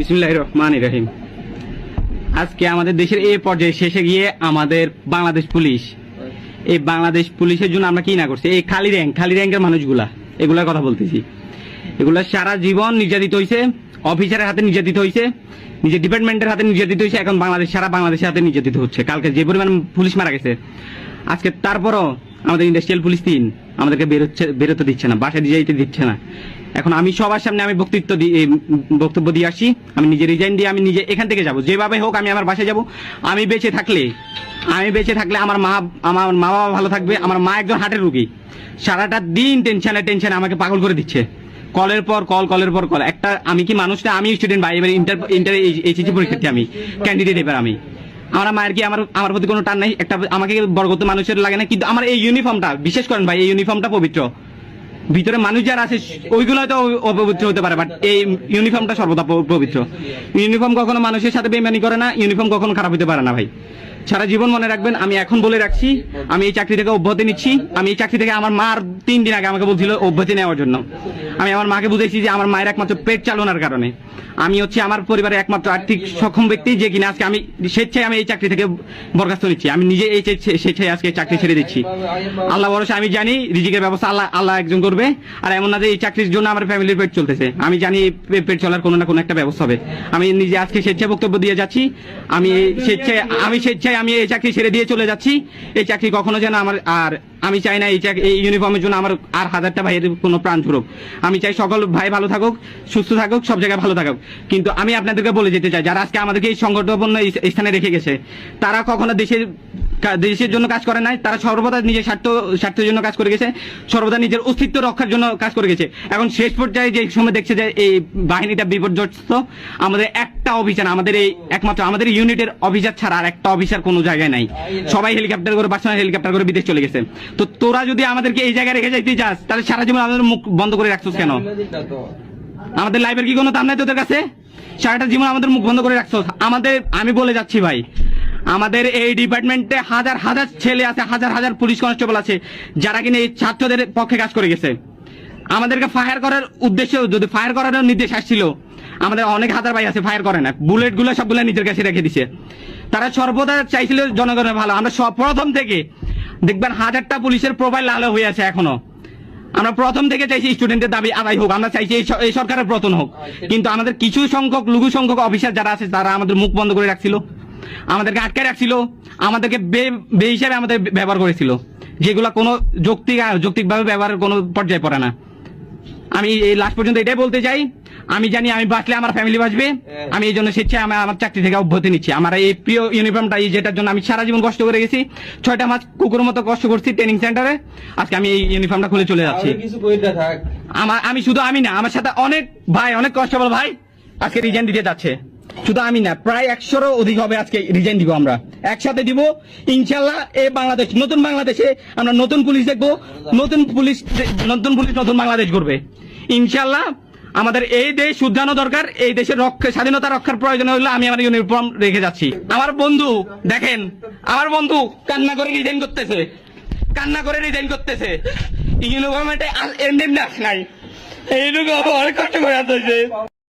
বিসমুল্লাহ রহমান রহিম। আজকে আমাদের দেশের এই পর্যায়ে শেষে গিয়ে আমাদের বাংলাদেশ পুলিশ। এই বাংলাদেশ পুলিশের জন্য আমরা কি না করছি? এই খালি র্যাঙ্ক খালি র্যাঙ্কের মানুষগুলা, এগুলার কথা বলতেছি। এগুলা সারা জীবন নির্যাতিত হয়েছে অফিসারের হাতে নির্যাতিত হয়েছে নিজের ডিপার্টমেন্টের হাতে নির্যাতিত হয়েছে এখন বাংলাদেশ, সারা বাংলাদেশের হাতে নির্যাতিত হচ্ছে। কালকে যে পরিমাণ পুলিশ মারা গেছে, আজকে তারপরও আমাদের ইন্ডাস্ট্রিয়াল পুলিশ তিন আমাদেরকে বেরোচ্ছে বেরোতে দিচ্ছে না বাসায় দিয়ে দিচ্ছে না এখন আমি সবার সামনে আমি বক্তৃত্ব বক্তব্য দিয়ে আসি আমি নিজে রিজাইন দিয়ে আমি নিজে এখান থেকে যাব যেভাবে হোক আমি আমার বাসায় যাব আমি বেঁচে থাকলে আমি বেঁচে থাকলে আমার মা আমার মা বাবা ভালো থাকবে আমার মা একজন হার্টের রুগী সারাটা দিন টেনশনে টেনশনে আমাকে পাগল করে দিচ্ছে কলের পর কল কলের পর কল একটা আমি কি মানুষ না আমি স্টুডেন্ট ভাই এবার ইন্টার ইন্টার এইচএসসি পরীক্ষার্থী আমি ক্যান্ডিডেট এবার আমি আমার মায়ের কি আমার আমার প্রতি কোনো টান নাই? একটা আমাকে বরগত মানুষের লাগে না, কিন্তু আমার এই ইউনিফর্মটা বিশেষ করেন ভাই, এই ইউনিফর্মটা পবিত্র। ভিতরে মানুষ যারা আছে ওইগুলো হয়তো অপবিত্র হতে পারে বাট এই ইউনিফর্মটা সর্বদা পবিত্র। ইউনিফর্ম কখনো মানুষের সাথে বেমানি করে না ইউনিফর্ম কখনো খারাপ হতে পারে না ভাই। সারা জীবন মনে রাখবেন, আমি এখন বলে রাখছি, আমি এই চাকরি থেকে অব্যাহতি নিচ্ছি, আমি এই চাকরি থেকে আমার মার তিন দিন আগে আমাকে বলছিল অব্যাহতি নেওয়ার জন্য। আমি আমার মাকে বুঝাইছি যে আমার মায়ের একমাত্র পেট চালনার কারণে। আমি হচ্ছে আমার পরিবারের একমাত্র আর্থিক সক্ষম ব্যক্তি যে কিনা আজকে আমি স্বেচ্ছায় আমি এই চাকরি থেকে বরখাস্ত নিচ্ছি। আমি নিজে এই স্বেচ্ছায়- আজকে চাকরি ছেড়ে দিচ্ছি। আল্লাহ ভরসা, আমি জানি রিজিকের ব্যবস্থা আল্লাহ আল্লাহ একজন করবে, আর এমন না যে এই চাকরির জন্য আমার ফ্যামিলির পেট চলতেছে। আমি জানি এই পেট চলার কোনো না কোনো একটা ব্যবস্থা হবে। আমি নিজে আজকে স্বেচ্ছায় বক্তব্য দিয়ে যাচ্ছি। আমি স্বেচ্ছায় আমি স্বেচ্ছায় আমি এই চাকরি ছেড়ে দিয়ে চলে যাচ্ছি। এই চাকরি কখনো যেন আমার আর আমি চাই না এই চাকরি এই ইউনিফর্মের জন্য আমার আর হাজারটা ভাইয়ের কোনো প্রাণ ছুড়ুক আমি চাই সকল ভাই ভালো থাকুক, সুস্থ থাকুক, সব জায়গায় ভালো থাকুক। কিন্তু আমি আপনাদেরকে বলে যেতে চাই, যারা আজকে আমাদেরকে এই সংগঠনপূর্ণ স্থানে রেখে গেছে, তারা কখনো দেশের দেশের জন্য কাজ করে নাই, তারা সর্বদা নিজের স্বার্থ, স্বার্থের জন্য কাজ করে গেছে, সর্বদা নিজের অস্তিত্ব রক্ষার জন্য কাজ করে গেছে। এখন শেষ পর্যায়ে যে সময় দেখছে যে এই বাহিনীটা বিপর্যস্ত, আমাদের একটা অভিযান, আমাদের এই একমাত্র, আমাদের ইউনিটের অভিযান ছাড়া আর একটা অফিসার কোনো জায়গায় নাই। সবাই হেলিকপ্টার করে পার্সোনাল হেলিকপ্টার করে বিদেশ চলে গেছে। তো তোরা যদি আমাদেরকে এই জায়গায় রেখে যাইতে চাস তাহলে সারা জীবন আমাদের মুখ বন্ধ করে রাখছিস কেন? আমাদের লাইফের কি কোনো দাম নাই তোদের কাছে? সারাটা জীবন আমাদের মুখ বন্ধ করে রাখছো আমাদের, আমি বলে যাচ্ছি ভাই আমাদের এই ডিপার্টমেন্টে হাজার হাজার ছেলে আছে, হাজার হাজার পুলিশ কনস্টেবল আছে, যারা কিনা এই ছাত্রদের পক্ষে কাজ করে গেছে। আমাদেরকে ফায়ার করার উদ্দেশ্য, যদি ফায়ার করার নির্দেশ আসছিল, আমাদের অনেক হাজার ভাই আছে ফায়ার করে না। বুলেটগুলো সবগুলো নিজের কাছে রেখে দিছে। তারা সর্বদা চাইছিল জনগণের ভালো। আমরা সব প্রথম থেকে দেখবেন হাজারটা পুলিশের প্রোফাইল লাল হয়ে আছে এখনও। আমরা প্রথম থেকে চাইছি স্টুডেন্টের দাবি আদায় হোক। আমরা চাইছি এই সরকারের পতন হোক। কিন্তু আমাদের কিছু সংখ্যক, লঘু সংখ্যক অফিসার যারা আছে, তারা আমাদের মুখ বন্ধ করে রাখছিল। আমাদেরকে আটকে রাখছিল আমাদেরকে বে বে হিসাবে আমাদের ব্যবহার করেছিল। যেগুলা কোনো যৌক্তিক যৌক্তিকভাবে ব্যবহারের কোনো পর্যায়ে পড়ে না। আমি এই লাস্ট পর্যন্ত এটাই বলতে চাই। আমি জানি আমি বাঁচলে আমার ফ্যামিলি বাঁচবে। আমি এই জন্য স্বেচ্ছায় আমি আমার চাকরি থেকে অব্যাহতি নিচ্ছি। আমার এই প্রিয় ইউনিফর্মটা এই যেটার জন্য আমি সারা জীবন কষ্ট করে গেছি। ছয়টা মাস কুকুর মতো কষ্ট করছি ট্রেনিং সেন্টারে আজকে আমি এই ইউনিফর্মটা খুলে চলে যাচ্ছি। আমার আমি শুধু আমি না আমার সাথে অনেক ভাই অনেক কষ্টবল ভাই আজকে রিজাইন দিতে যাচ্ছে। শুধু আমি না, প্রায় একশোরও অধিক হবে আজকে রিজাইন দিব আমরা। একসাথে দিব ইনশাল্লাহ এ বাংলাদেশ, নতুন বাংলাদেশে আমরা নতুন পুলিশ দেখব, নতুন পুলিশ নতুন পুলিশ নতুন বাংলাদেশ করবে ইনশাল্লাহ আমাদের এই দেশ শুদ্ধানো দরকার, এই দেশের রক্ষা, স্বাধীনতা রক্ষার প্রয়োজন হলে আমি আমার ইউনিফর্ম রেখে যাচ্ছি। আমার বন্ধু, দেখেন, আমার বন্ধু কান্না করে রিজাইন করতেছে। কান্না করে রিজাইন করতেছে। ইউনিফর্মে এমনি নাই। এইটুকু অনেক কষ্ট করে